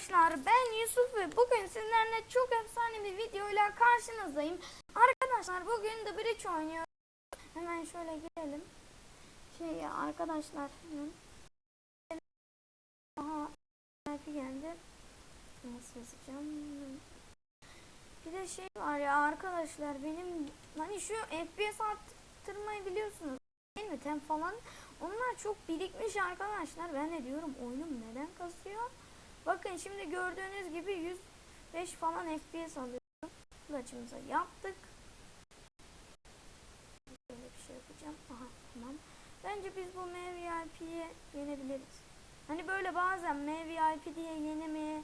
Arkadaşlar ben Yusuf ve bugün sizlerle çok efsane bir videoyla karşınızdayım. Arkadaşlar bugün The Bridge oynuyoruz. Hemen şöyle girelim. Şey arkadaşlar hemen. Aha IP geldi. Nasıl yazacağım? Bir de şey var ya arkadaşlar benim hani şu FPS arttırmayı biliyorsunuz değil mi? Tem falan onlar çok birikmiş arkadaşlar. Ben de diyorum oyunum neden kasıyor? Bakın şimdi gördüğünüz gibi 105 falan FPS alıyorum. Kulaçımıza yaptık. Böyle bir şey yapacağım. Aha tamam. Bence biz bu MVIP'yi yenebiliriz. Hani böyle bazen MVIP diye yenemeye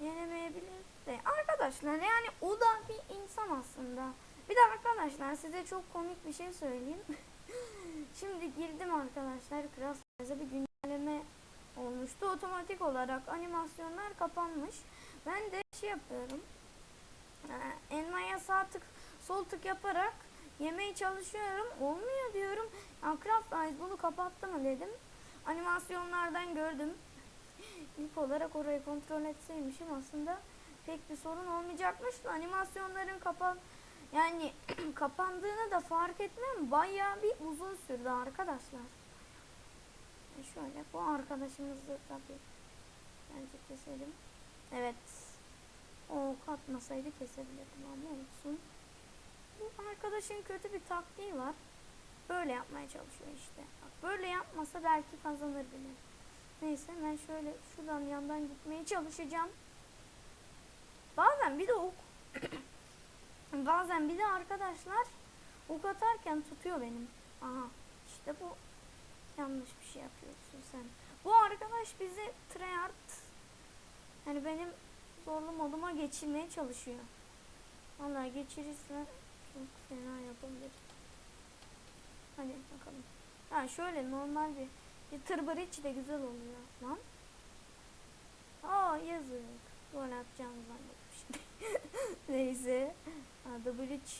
yenemeyebilir de arkadaşlar yani o da bir insan aslında. Bir de arkadaşlar size çok komik bir şey söyleyeyim. Şimdi girdim arkadaşlar Crafts'e bir güncelleme olmuştu. Otomatik olarak animasyonlar kapanmış. Ben de şey yapıyorum. Ee, elmaya sağ tık sol tık yaparak yemeye çalışıyorum. Olmuyor diyorum. Ya Craft Eyes bunu kapattı mı dedim. Animasyonlardan gördüm. İlk olarak orayı kontrol etseymişim aslında pek bir sorun olmayacakmış. Animasyonların kapan yani kapandığını da fark etmem bayağı bir uzun sürdü arkadaşlar. E şöyle bu arkadaşımızı tabii bence keselim. Evet. O katmasaydı kesebilirdim ama olsun. Bu arkadaşın kötü bir taktiği var. Böyle yapmaya çalışıyor işte. Bak böyle yapmasa belki kazanır bile. Neyse ben şöyle şuradan yandan gitmeye çalışacağım. Bazen bir de ok bazen bir de arkadaşlar ok atarken tutuyor benim. Aha işte bu yanlış bir şey yapıyorsun sen. Bu arkadaş bizi tryhard yani benim zorlu moduma geçirmeye çalışıyor. Vallahi geçirirse çok fena yapabilir. Hadi bakalım. Ha şöyle normal bir bir tır içi de güzel oluyor lan. Aa yazık. Gol atacağımı zannetmiştim. Neyse. Ha, The Bridge.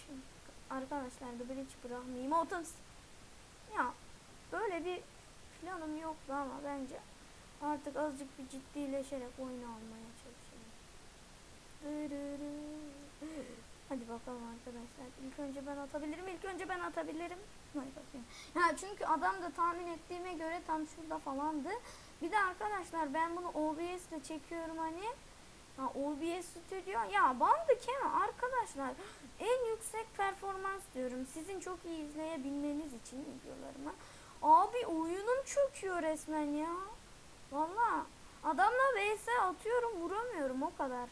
Arkadaşlar The Bridge bırakmayayım. Otuz. Ya böyle bir planım yoktu ama bence artık azıcık bir ciddileşerek oyunu almaya çalışıyorum. Hadi bakalım arkadaşlar. İlk önce ben atabilirim. İlk önce ben atabilirim. Hadi bakayım. Ya çünkü adam da tahmin ettiğime göre tam şurada falandı. Bir de arkadaşlar ben bunu OBS ile çekiyorum hani. Ha, OBS Studio. Ya bandı keme arkadaşlar. En yüksek performans diyorum. Sizin çok iyi izleyebilmeniz için videolarımı. Abi oyunum çöküyor resmen ya. Valla. Adamla vs atıyorum vuramıyorum o kadar.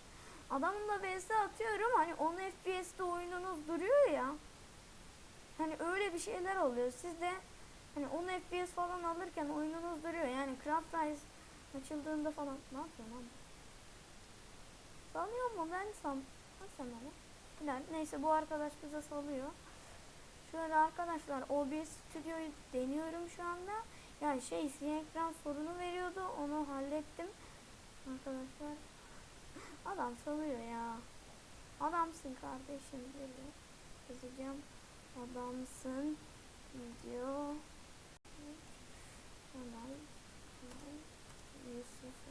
Adamla vs atıyorum hani 10 FPS'te oyununuz duruyor ya. Hani öyle bir şeyler oluyor. Siz de hani 10 FPS falan alırken oyununuz duruyor. Yani Craft Rise açıldığında falan ne yapıyorsun lan? Salıyor mu ben sam? Nasıl. Neyse bu arkadaş bize salıyor. Şöyle arkadaşlar OBS Studio'yu deniyorum şu anda. Yani şey siyah ekran sorunu veriyordu. Onu hallettim. Arkadaşlar Adam salıyor ya. Adamsın kardeşim böyle. Yazacağım. Adamsın. Video. Adam. Yusuf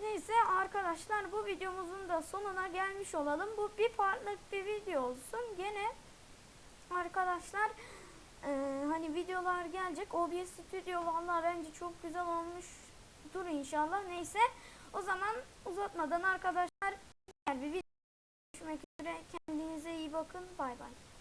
Neyse arkadaşlar bu videomuzun da sonuna gelmiş olalım. Bu bir partlık bir video olsun. Gene arkadaşlar ee, hani videolar gelecek. OBS Studio vallahi bence çok güzel olmuş. Dur inşallah. Neyse. O zaman uzatmadan arkadaşlar bir video görüşmek üzere. Kendinize iyi bakın. Bay bay.